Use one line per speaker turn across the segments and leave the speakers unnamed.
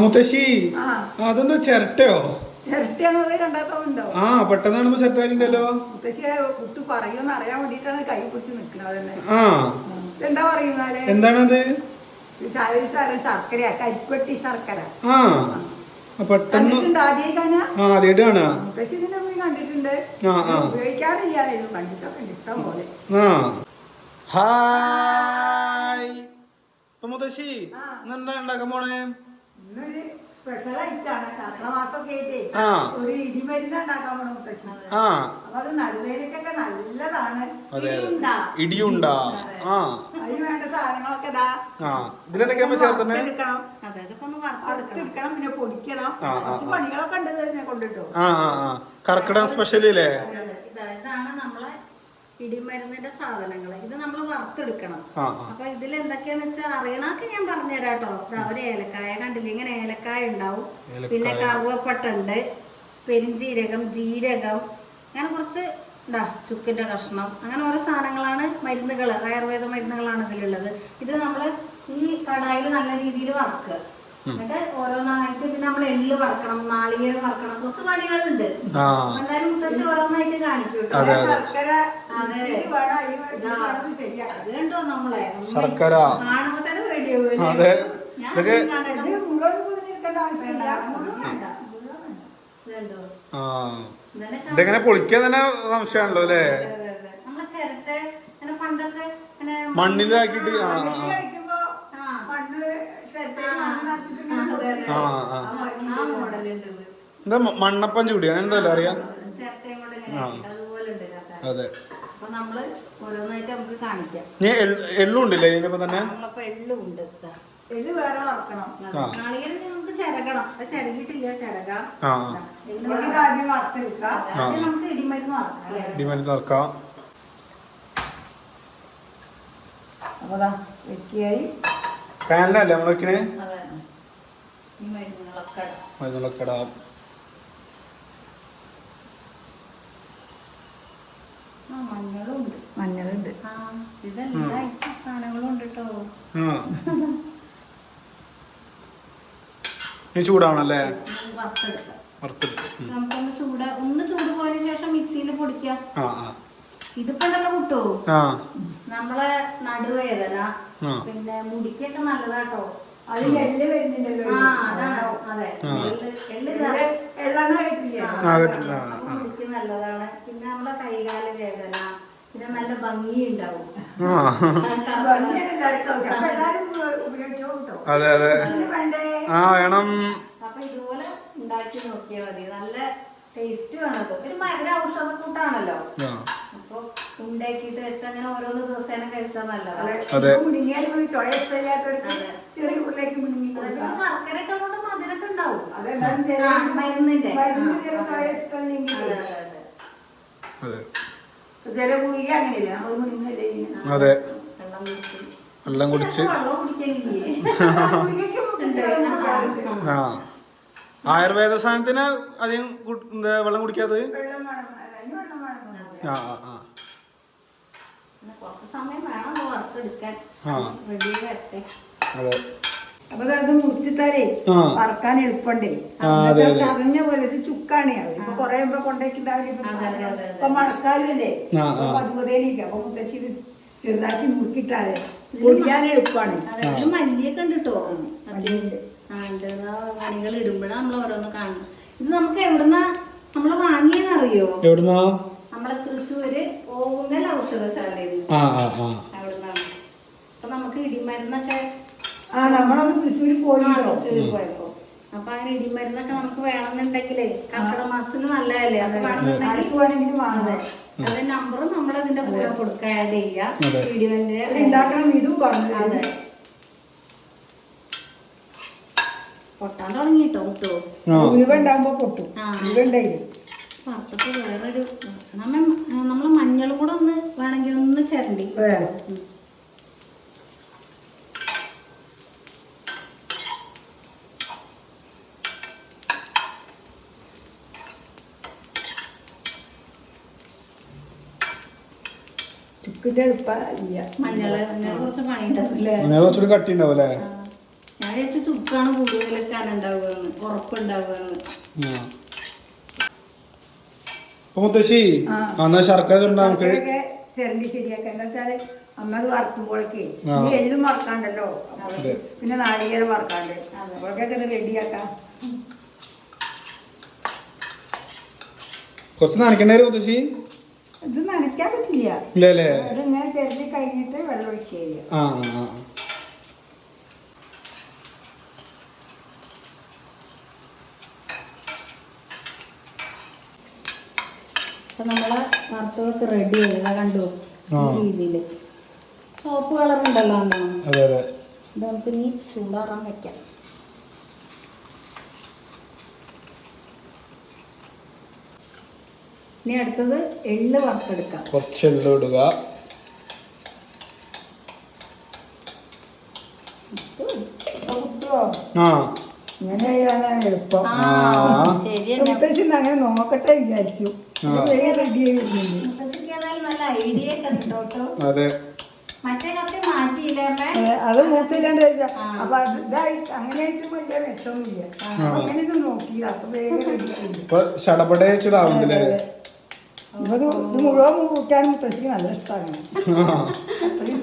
മുത്തശ്ശി. അതെന്തോ ചിരട്ടയോ? ആ പെട്ടെന്ന് കാണുമ്പോ
പറയുന്നാൽ
എന്താണത്? ആ. പെട്ടെന്ന് ആദ്യമായിട്ട് കാണാ ആ, ഹായ്. മുത്തശ്ശി. ഇന്നെന്താ ഉണ്ടാക്കാൻ പോണേ?
ഇന്നൊരു സ്പെഷ്യൽ ആയിട്ടാണ്. കർക്കിടമാസമൊക്കെ ആയിട്ടേ
ആ.
ഒരു ഇടിമരുന്ന് ഉണ്ടാക്കാൻ പോണ മുത്തശ്ശി.
ആ.
അപ്പൊ അത് നടുവേദനക്കൊക്കെ നല്ലതാണ്.
അതെ അതെ.
ഇടിയുണ്ടാ.
ഇടിയുണ്ടാ. ആ.
അതിന് വേണ്ട സാധനങ്ങളൊക്കെ ഇതാ.
ആ. ഇതിലെന്തൊക്കെയാ ഇപ്പൊ ചേർത്തന്നെ
വറുത്തെടുക്കണം.
അതെ അതൊക്കെ ഒന്ന് വറുത്തെടുക്കണം.
വറുത്തെടുക്കണം പിന്നെ പൊടിക്കണം.
ആ, ആ,
കുറച്ച്
ആ.
പണികളൊക്കെ ഉണ്ട് ഇതിനെ കൊണ്ടിട്ടോ
ആ ആ ആ. കർക്കിടക സ്പെഷ്യൽ അല്ലേ
ഇതാ ഇതാണ് നമ്മളെ ഇടിമരുന്നിന്റെ സാധനങ്ങൾ ഇത് നമ്മൾ വറുത്തെടുക്കണം. അപ്പൊ ഇതിൽ എന്തൊക്കെയാന്ന് വെച്ചാൽ അറിയണൊക്കെ ഞാൻ പറഞ്ഞുതരാം കേട്ടോ ഇതാ ഒരു ഏലക്കായ കണ്ടില്ലേ? ഇങ്ങനെ ഏലക്കായ ഉണ്ടാവും. പിന്നെ കറുവപ്പട്ട ഉണ്ട്. പെരിഞ്ജീരകം ജീരകം. അങ്ങനെ കുറച്ച് ഇതാ ചുക്കിന്റെ കഷ്ണം. അങ്ങനെ ഓരോ സാധനങ്ങളാണ് മരുന്നുകൾ ആയുർവേദ മരുന്നുകളാണ് ഇതിലുള്ളത്. ഇത് നമ്മൾ ഈ കടായിൽ നല്ല രീതിയിൽ വറക്കുക. എന്നിട്ട് ഓരോന്നായിട്ട് പിന്നെ നമ്മൾ എള്ള് വറക്കണം നാളികേരം വറക്കണം കുറച്ച് പണികളുണ്ട്.
ആ.
എന്തായാലും മുത്തശ്ശി ഓരോന്നായിട്ട് കാണിക്കും.
ശർക്കര
അതെ. കണ്ടോ നമ്മളെ?
ശർക്കര.
കാണുമ്പോ തന്നെ പേടിയാവൂല്ലേ?
അതെ.
മണ്ണിലാക്കിട്ട്
ഇതൊക്കെ
വേണ്ട. ഇത് കണ്ടോ?
ആ
ഇതെന്നെ കാണുമ്പോ-
ഇതെങ്ങനെ പൊളിക്കാൻ തന്നെ സംശയമാണല്ലോ അല്ലേ
അതെ, അതെ, അതെ. നമ്മളെ ചിരട്ട ഇങ്ങനെ പണ്ടൊക്കെ ഇങ്ങനെ
മണ്ണിലാക്കിയിട്ട് ആ ആ,
മണ്ണിൽ
ആ
കഴിക്കുമ്പോ
ആ.
മണ്ണ് ചിരട്ടയിൽ മണ്ണ് നിറച്ചിട്ട് ഇങ്ങനെ
അതെ, അതെ.
ആ, ആ.
ആ മോഡലുണ്ട് ഇത്.
എന്താ മണ്ണപ്പം ചൂടി അങ്ങനെ എന്തല്ലോ അറിയാ? ആ. അതെ.
എള്ളുണ്ടല്ലേ
നീ എള്ളും ഉണ്ടല്ലേ ഇതിനിപ്പോ തന്നെ?
നമ്മളപ്പോ നമ്മളൊക്കെ മരുന്നുള്ള ഇതാ.
എള്ള് വേറെ വറക്കണം
ആ.
നാളികേരം നമുക്ക് ചിരകണം അത് ചിരകിട്ടില്ല ചിരകാം
ആ
എള്ള്
ഇത്
വറക്കാം.
ആദ്യം വറുത്തെടുക്കാം
ആദ്യം നമുക്ക് ഇടിമരുന്ന് വറക്കാം അല്ലേ?
ഡിമാൻഡ് തുറക്കാം
അപ്പൊ ദാ വെക്കിയായി
പാനിലല്ലേ നമ്മൾ വെക്കണേ
അതെ. ഈ മരുന്നുകളൊക്കെ ഇടാം.
മരുന്നുകളൊക്കെ ഇടാം
ആ മഞ്ഞളും ഉണ്ട്
മഞ്ഞളുണ്ട്.
ആ ഇതെല്ലാ ഐറ്റം സാധനങ്ങളും ഉണ്ട്
ആ. നീ ചൂടാവണല്ലേ?
വറുത്തെടുക്കാം.
വറുത്തെടുക്കും. ഉം.
നമുക്കൊന്ന് ചൂട് ഒന്ന് ചൂട് പോയതിനു ശേഷം മിക്സിയിൽ പൊടിക്കാം. ഇതിപ്പോ ഉണ്ടല്ലോ കുട്ടോ
ആ.
നമ്മളെ നടുവേദന. പിന്നെ മുടിക്കൊക്കെ നല്ലതാട്ടോ.
അത്
അതെ. നല്ലതാണ്. പിന്നെ നമ്മളെ കൈകാല വേദന. പിന്നെ നല്ല
അതെ അതെ. ആ വേണം.
അപ്പൊ ഇതുപോലെ ഉണ്ടാക്കി നോക്കിയാൽ മതി. നല്ല ടേസ്റ്റ് വേണത് ഒരു മ- ഒരു ഔഷധ കൂട്ടാണല്ലോ.
ആ.
അപ്പൊ ഉണ്ടാക്കിയിട്ട് വെച്ചാൽ അങ്ങനെ ഓരോന്ന് ദിവസേന കഴിച്ചാൽ നല്ലതാണ്
ചെറിയ ഉള്ളിലേക്ക് മുങ്ങി
ശർക്കരയൊക്കെ കൊണ്ട് ഉണ്ടാവും.
അതെന്തായാലും
മരുന്നിന്റെ. അതെ.
ചോയ ഇഷ്ടമില്ലെങ്കിൽ
അതെ, അതെ, അതെ.
അതെ
ചില ഗുളിക അങ്ങനെയില്ല? നമ്മൾ മുടുങ്ങല്ലേ ഇതിന്.
അതെ.
വെള്ളം കുടിച്ച്.
ആ. ആയുർവേദ സാധനത്തിന് അധികം എന്താ വെള്ളം കുടിക്കാത്തത്? ആ ആ ആ.
കുറച്ച് സമയം വേണം വറുത്തെടുക്കാൻ.
ആ.
റെഡി വരട്ടെ.
അതെ.
അപ്പൊ അത് മുറിച്ചിട്ടാലേ. വറക്കാൻ എളുപ്പണ്ടേ. ചതഞ്ഞ പോലെ ഇത് ചുക്കാണ്. ഇപ്പൊ കൊറേ മുമ്പ് കൊണ്ടേക്കുണ്ടാവില്ല
അതെ, അതെ, അതെ, അതെ.
ഇപ്പൊ മഴക്കാലല്ലേ. പതുപതേനിക്ക് അപ്പൊ മുത്തശ്ശി ഇത് ചെറുതാക്കി മുറുക്കിട്ടാലേ. പൊടിയാൻ എളുപ്പമാണ്
മല്ലിയൊക്കെ ഉണ്ട് കേട്ടോ മണികൾ ഇടുമ്പോഴാണ് നമ്മൾ ഓരോന്ന് കാണുന്നത്. ഇത് നമുക്ക് എവിടുന്നാ നമ്മൾ വാങ്ങിയെന്നറിയോ?
എവിടുന്നാ?
നമ്മുടെ തൃശ്ശൂര് ഓങ്ങൽ ഔഷധശാലയിൽ. നിന്ന്
ആ ആ ആ.
അവിടുന്നാണ്. അപ്പൊ നമുക്ക് ഇടിമരുന്നൊക്കെ
ആ നമ്മളൊന്ന് പോയിട്ടോ?
തൃശ്ശൂര് പോയപ്പോ. അപ്പൊ അങ്ങനെ ഇടിമരുന്നൊക്കെ നമുക്ക് വേണമെന്നുണ്ടെങ്കിലേ കർക്കിടക മാസത്തിന് നല്ലതല്ലേ? അത് വേണമെന്നുണ്ടെങ്കിൽ
ആർക്ക് വേണമെങ്കിലും
അത്. നമ്പറും നമ്മൾ അതിന്റെ കൂടെ
ഉണ്ടാക്കണം ഇതും പറഞ്ഞു
അതെ. പൊട്ടാൻ തുടങ്ങിട്ടോ
പൊട്ടും.
വേറൊരു നമ്മൾ നമ്മൾ മഞ്ഞളും കൂടെ ഒന്ന് വേണമെങ്കിൽ ഒന്ന് ചിരണ്ടി.
ചുക്കിന്റെ എളുപ്പമില്ല
മഞ്ഞൾ മഞ്ഞൾ കുറച്ച് പണി ഉണ്ടാവില്ലേ
അങ്ങനെ കുറച്ചുകൂടി കട്ടി ഉണ്ടാവും അല്ലേ
ഞാൻ ചുക്കാണ് കൂടുതൽ ഉറപ്പുണ്ടാവുകയെന്ന്.
അപ്പൊ മുത്തശ്ശി
ആ.
ആ, എന്നാ ശർക്കര ചുരുണ്ട നമുക്ക്.
ശരിയാക്കുക എന്താ വെച്ചാൽ അമ്മ അത് വറുക്കുമ്പോഴേക്ക്
ആ.
ഈ എള്ളും വറക്കാണ്ടല്ലോ? അപ്പോൾ
അതെ.
പിന്നെ നാളികേരം വറക്കാണ്ട്.
അതെ.
അപ്പോഴൊക്കെ ഇത് റെഡിയാക്കാം.
കുറച്ച് നനയ്ക്കേണ്ടി വരും മുത്തശ്ശി.
ഇത് നനയ്ക്കാൻ പറ്റില്ല.
ഇല്ല അല്ലേ
ഇതിങ്ങനെ ചിരണ്ടി കഴിഞ്ഞിട്ട് വെള്ളം ഒഴിക്കുക
ആ ആ.
അപ്പൊ നമ്മളെ വറുത്തതൊക്കെ റെഡി ആയില്ല കണ്ടു? രീതിയിൽ ചോപ്പ് കളർ ഉണ്ടല്ലോ
അതെ അതെ.
ഇത് നമുക്ക് ഇനി ചൂടാറാൻ വെക്കാം. ഇനി അടുത്തത് എള്ള് വറുത്തെടുക്കാം.
കുറച്ച് എള്ള് ഇടുക. ആ.
ഇങ്ങനെ എളുപ്പം. അങ്ങനെ നോക്കട്ടെ വിചാരിച്ചു. റെഡി
അതെ.
മൂത്തില്ലാണ്ട്. അപ്പൊ ഇതായിട്ട് അങ്ങനെയായിട്ട് വലിയ മെച്ചൊന്നുമില്ല അങ്ങനെ ഇത് നോക്കിയതാ അപ്പൊ വേഗം ഇത് ഇത് മുഴുവൻ കൂട്ടാനും മുത്തശ്ശിക്ക് നല്ല ഇഷ്ടമാണ് അത്രയും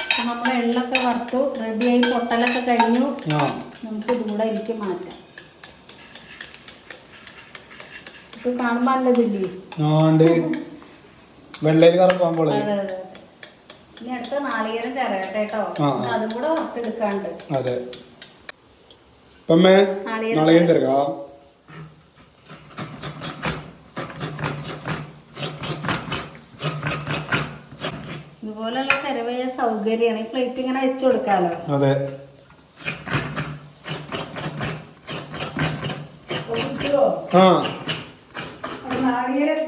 അപ്പൊ നമ്മൾ എള്ളൊക്കെ വറുത്തു റെഡിയായി പൊട്ടലൊക്കെ കഴിഞ്ഞു.
നമുക്ക്
നമുക്ക് ഇതുകൂടെ എനിക്ക് മാറ്റാം. ഇത് കാണുമ്പോൾ നല്ലതില്ലേ?
വെള്ളയിൽ കറക്കാൻ പോലെ.
ഇനി അടുത്ത നാളികേരം ചിരകട്ടെ കേട്ടോ. അതും കൂടെ വറുത്തെടുക്കാണ്ട്.
അതെ.
നാളികേരം ചെലവയ സൗകര്യമാണ്. ഈ പ്ലേറ്റ് ഇങ്ങനെ വെച്ച് കൊടുക്കാലോ.
അതെ? ആ.
നാളികേരം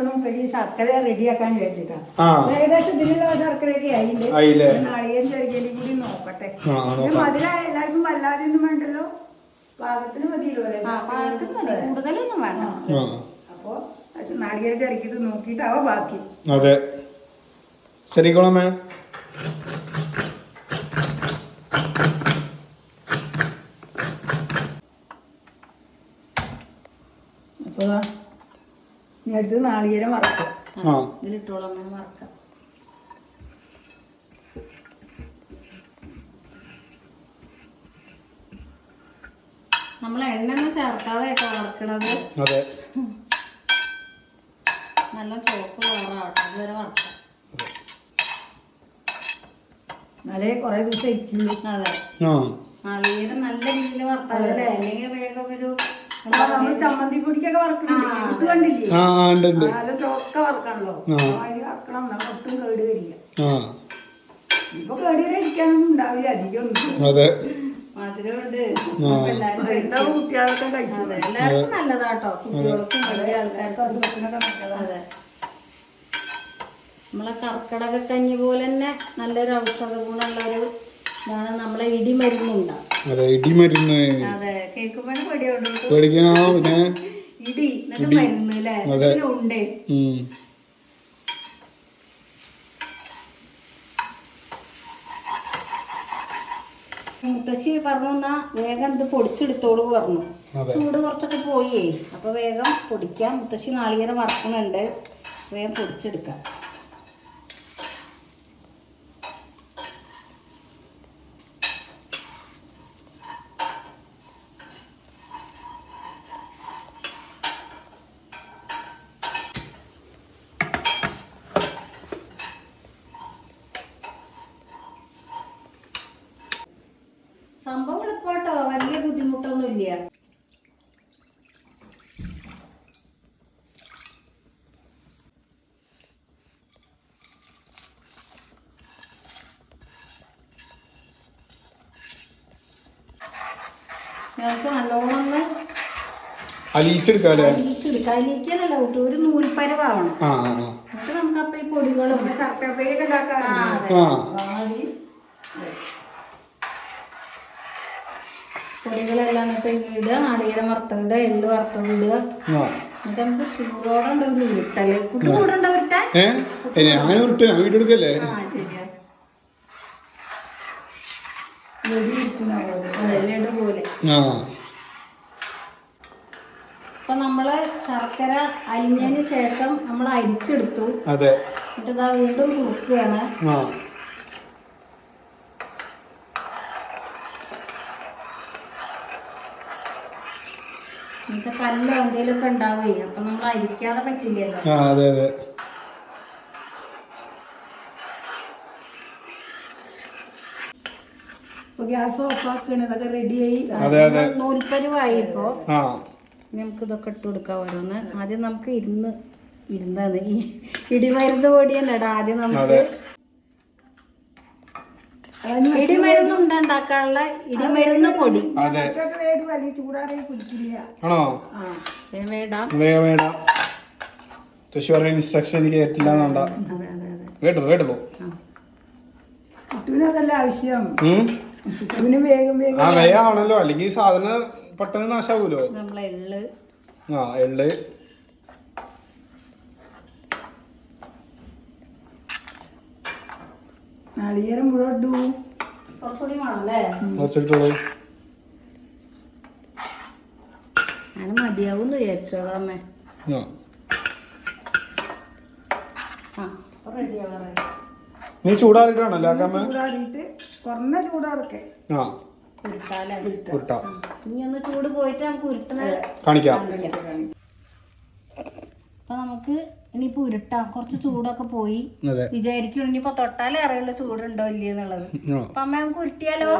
അതിനനുസരിച്ച് ഈ ശർക്കര റെഡിയാക്കാൻ വിചാരിച്ചിട്ടാണ്
ആ.
ഏകദേശം ഇതിലുള്ള ശർക്കരയൊക്കെ ആയില്ലേ? നാളികേരം ചെറുകേലും കൂടി നോക്കട്ടെ. മധുര എല്ലാവർക്കും വല്ലാതെ ഒന്നും വേണ്ടല്ലോ? പാകത്തിന് മതിയല്ലോ അല്ലേ?
കൂടുതലൊന്നും വേണം
അപ്പൊ നാളികേരം ചെറുക്കിയത് നോക്കിട്ടാവ ബാക്കി.
അതെ. ശരിക്കോളമ്മേ.
അപ്പോൾ ഇനി അടുത്ത് നാളികേരം വറക്കുക.
ആ.
ഇതിലിട്ടോളാം അങ്ങനെ വറക്കാം. നമ്മൾ എണ്ണ ഒന്നും ചേർക്കാതെ കേട്ടോ വറക്കണത്.
അതെ.
നല്ല ചുവപ്പ് കളറാവട്ടെ അതുവരെ വറക്കാം.
എന്നാലേ കുറെ ദിവസം ഇരിക്കുള്ളൂ.
അതെ നാളികേരം നല്ല രീതിയിൽ വറുത്താലേ അല്ലെങ്കിൽ വേഗം ഒരു ആ,
ഇത് കണ്ടില്ലേ?
ആ ഉണ്ട് ഉണ്ട്. അതെ.
നല്ലതാട്ടോ. കുട്ടികൾക്കും വലിയ ആൾക്കാർക്കും
അസുഖത്തിനൊക്കെ
നമ്മളെ കർക്കിടക കഞ്ഞി പോലെ തന്നെ നല്ലൊരു ഔഷധ ഗുണമുള്ള ഒരു ഇതാണ് നമ്മളെ
അതെ ഇടിമരുന്ന്.
അതെ
പേടിക്കണോ പിന്നെ
ഇടി എന്നിട്ട്
ഇടി.
മരുന്ന് അല്ലേ? ഉണ്ടേ. മുത്തശ്ശി പറഞ്ഞു എന്നാ വേഗം ഇത് പൊടിച്ചെടുത്തോളൂ പറഞ്ഞു. ചൂട് കുറച്ചൊക്കെ പോയേ. അപ്പൊ വേഗം പൊടിക്കാം. മുത്തശ്ശി നാളികേരം വറക്കുന്നുണ്ട്. വേഗം പൊടിച്ചെടുക്കാം. സംഭവം എളുപ്പാട്ടോ വലിയ ബുദ്ധിമുട്ടൊന്നുമില്ല. ഞങ്ങൾക്ക് നല്ലോണം ഒന്ന്
അലിയിച്ചെടുക്കാം.
അലിയിക്കലല്ല കേട്ടോ ഒരു നൂൽപ്പരവാവണം. എന്നിട്ട് നമുക്ക് അപ്പൊ ഈ പൊടികളും
ശർക്കര പേരൊക്കെ ഉണ്ടാക്കാറുണ്ട്.
ആ.
വാടി.
പൊടികളെല്ലാം എന്നിട്ട് ഇടുക നാളികേരം വറുത്തിടുക എള്ള് വറുത്തിടുക. എന്നിട്ട് നമുക്ക് ചൂടോടെ ഉരുട്ടൽ. കൂടെ
അങ്ങനെ ഉരുട്ട്
പോലെ.
അപ്പൊ നമ്മൾ ശർക്കര അരിഞ്ഞതിന് ശേഷം നമ്മൾ അരിച്ചെടുത്തു. എന്നിട്ട് വീണ്ടും കുറുക്കുകയാണ്. കല്ലോ എന്തെങ്കിലുമൊക്കെ ഉണ്ടാവുകയെ അപ്പൊ നമ്മൾ അരിക്കാതെ പറ്റില്ലല്ലോ.
ആ അതെ അതെ.
ഇപ്പൊ ഗ്യാസ് ഓഫാക്കുകയാണ് ഇതൊക്കെ റെഡിയായി.
നൂൽപ്പരുവായിപ്പോ നമുക്ക് ഇതൊക്കെ ഇട്ട് കൊടുക്കാം ഓരോന്ന്. ആദ്യം നമുക്ക് ഇരുന്ന് ഇരുന്നാണ് ഈ ഇടിമരുന്ന് ഇടാം ആദ്യം നമുക്ക് ഇടിമരുന്ന് ഉണ്ടാക്കാനുള്ള ഇടിമരുന്ന് പൊടി.
അതെ. ആണോ?
ആ
ഇൻസ്ട്രക്ഷൻ എനിക്ക് കേട്ടില്ല എന്നുണ്ട
കുട്ടുവിന് അതല്ല ആവശ്യം.
ഉം.
വേഗം വേഗം
ആ വേഗമാണല്ലോ അല്ലെങ്കിൽ സാധനം പെട്ടെന്ന് നാശാവൂലോ?
നമ്മളെ എള്ള്.
ആ എള്ള്.
നാളികേരം മുഴുവൻ ഇട്ടു.
കുറച്ചുകൂടി വേണമല്ലേ?
കുറച്ചിട്ടുള്ളൂ
ഞാൻ മതിയാവും അമ്മേ
ആ. നീ
ചൂടാറിയിട്ട് കുറഞ്ഞ ചൂടാറൊക്കെ
ആ.
ഉരുട്ടാലേ
ഉരുട്ടാ.
ഇനി ഒന്ന് ചൂട് പോയിട്ട് നമുക്ക് ഉരുട്ടണ
കാണിക്കാം.
അപ്പൊ നമുക്ക് ഇനിയിപ്പോ ഉരുട്ടാം. കുറച്ച് ചൂടൊക്കെ പോയി. വിചാരിക്കും ഇനിയിപ്പോ തൊട്ടാലേ അറിയുള്ളൂ ചൂടുണ്ടോ ഇല്ലേ എന്നുള്ളത് അപ്പൊ അമ്മ നമുക്ക് ഉരുട്ടിയാലോ?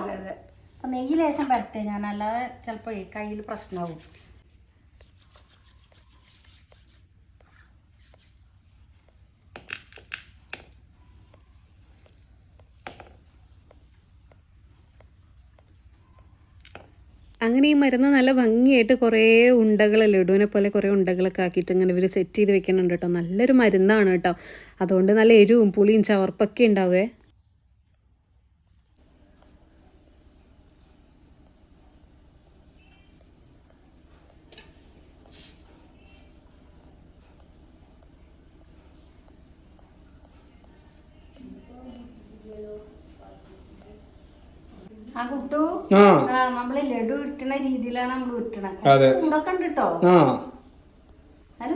അപ്പൊ നെയ്യ് ലേശം പരത്തേ ഞാൻ അല്ലാതെ ചിലപ്പോ കയ്യിൽ പ്രശ്നമാവും.
അങ്ങനെ ഈ മരുന്ന് നല്ല ഭംഗിയായിട്ട് കുറേ ഉണ്ടകൾ ലഡുവിനെ പോലെ കുറേ ഉണ്ടകളൊക്കെ ആക്കിയിട്ട് ഇങ്ങനെ ഇവർ സെറ്റ് ചെയ്ത് വെക്കുന്നുണ്ട് കേട്ടോ. നല്ലൊരു മരുന്നാണ് കേട്ടോ. അതുകൊണ്ട് നല്ല എരിവും പുളിയും ചവർപ്പൊക്കെ ഉണ്ടാവേ.
ആ കുട്ടു നമ്മൾ ലഡു രീതിയിലാണ് നമ്മൾ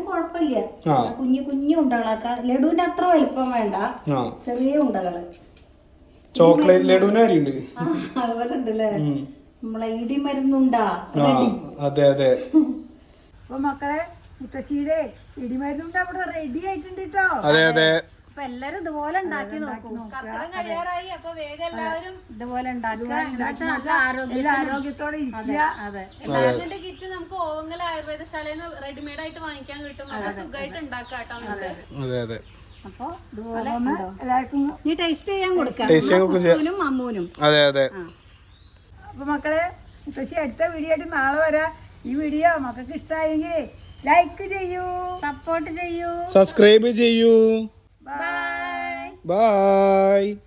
കുഴപ്പമില്ല. കുഞ്ഞു കുഞ്ഞു ഉണ്ടകളാക്ക ലഡുവിന്റെ അത്ര വലിപ്പം വേണ്ട. ചെറിയ ഉണ്ടകൾ.
ചോക്ലേറ്റ് ലഡുവിന് അരിയുണ്ട്
ആ, അതുപോലെ ഉണ്ടല്ലേ?
ഉം.
നമ്മളെ
ആ അതെ അതെ.
അപ്പൊ മക്കളെ മുത്തശ്ശിയുടെ ഇടിമരുന്നുണ്ട്. അവിടെ റെഡി ആയിട്ടുണ്ട് കേട്ടോ
അതെ അതെ.
അപ്പൊ എല്ലാരും ഇതുപോലെ ഉണ്ടാക്കി നോക്കൂ.
കഴിയാറായി. അപ്പൊ വേഗം എല്ലാവരും
ഇതുപോലെ ഉണ്ടാക്കുക. എന്നുവെച്ചാൽ നല്ല ആരോഗ്യം
എല്ലാ ആരോഗ്യത്തോടെ ഇരിക്കുക.
അതെ.
എല്ലാത്തിന്റെ കിറ്റ് നമുക്ക് ഓവങ്കൽ ആയുർവേദശാലയിൽ നിന്ന് റെഡിമെയ്ഡ് ആയിട്ട് വാങ്ങിക്കാൻ കിട്ടും. നല്ല സുഖമായിട്ട് ഉണ്ടാക്കാം കേട്ടോ നമുക്ക്.
അപ്പൊ ഇതുപോലെ
എല്ലാവർക്കും
ടേസ്റ്റ് ചെയ്യാൻ കൊടുക്കാം. അമ്മൂനും
അതെ അതെ.
അപ്പൊ മക്കളെ മുത്തശ്ശി അടുത്ത വീഡിയോ ആയിട്ട് നാളെ വരാം. ഈ വീഡിയോ മക്കൾക്ക് ഇഷ്ടമായെങ്കിൽ ലൈക്ക് ചെയ്യൂ.
സപ്പോർട്ട് ചെയ്യൂ.
സബ്സ്ക്രൈബ് ചെയ്യൂ. Bye.